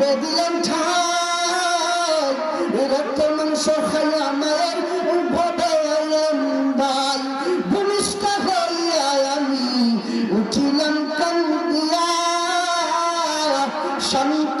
গর্বে ঠাই। রক্ত মাংস খাইয়া মায়ের বদলাম ভাই ভূমিষ্ঠ হইয়া আমি উঠিলাম কান্দিয়া শান্ত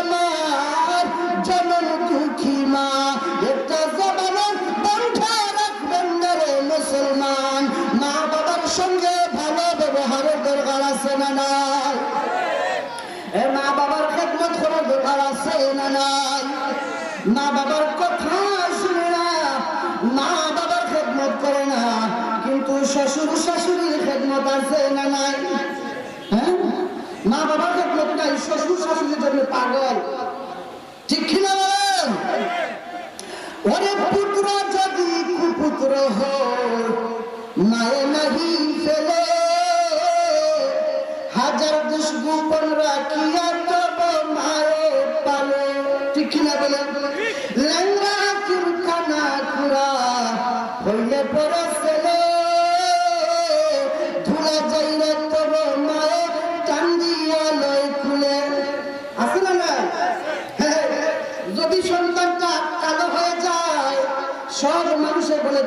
দরকার আছে না নাই। মা বাবার কথা শুনে না, মা বাবার খেদমত করে না, কিন্তু শ্বশুর শাশুড়ির খেদমত আছে না নাই? হ্যাঁ? মা বাবার খেদমত নাই, শ্বশুর শাশুড়ির জন্য পাগল। ঠিক কিনা ওরে পুত্র যদি কুপুত্র হয় নাহি ফেলে। হাজার দুষ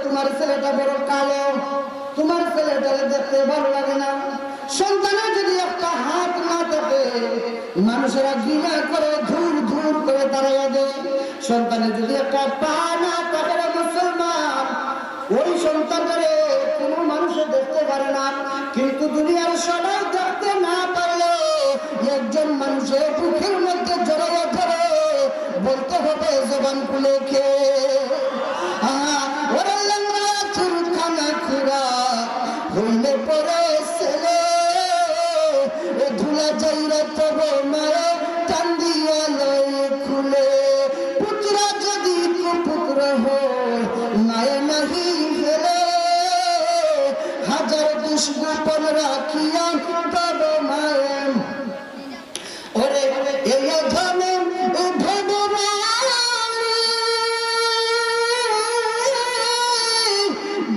তোমার ছেলেটা বড় কালো, তোমার ছেলেটা দেখতে ভালো লাগে না। সন্তানের যদি একটা হাত না থাকে, মানুষেরা ঘৃণা করে, ধুর ধুর করে দাঁড়াইয়া দেয় সন্তানের যদি একটা পা না থাকে ওই সন্তানটারে কোনো মানুষে দেখতে পারে না। কিন্তু দুনিয়ার সবাই দেখতে না হাজার দুষ্গোপন রাখিয়া তব মায়ে ওরে এই ধনে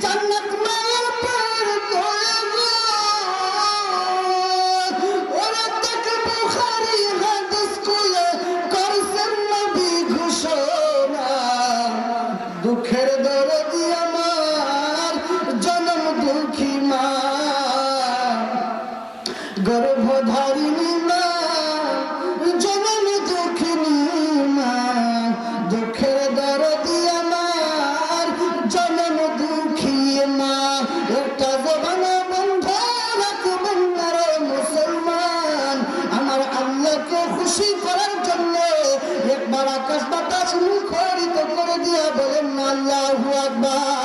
জান্নাত মায়ের তোমার আকাশ বাতাস মুখরিত করে দিয়ে বলেন আল্লাহু আকবার।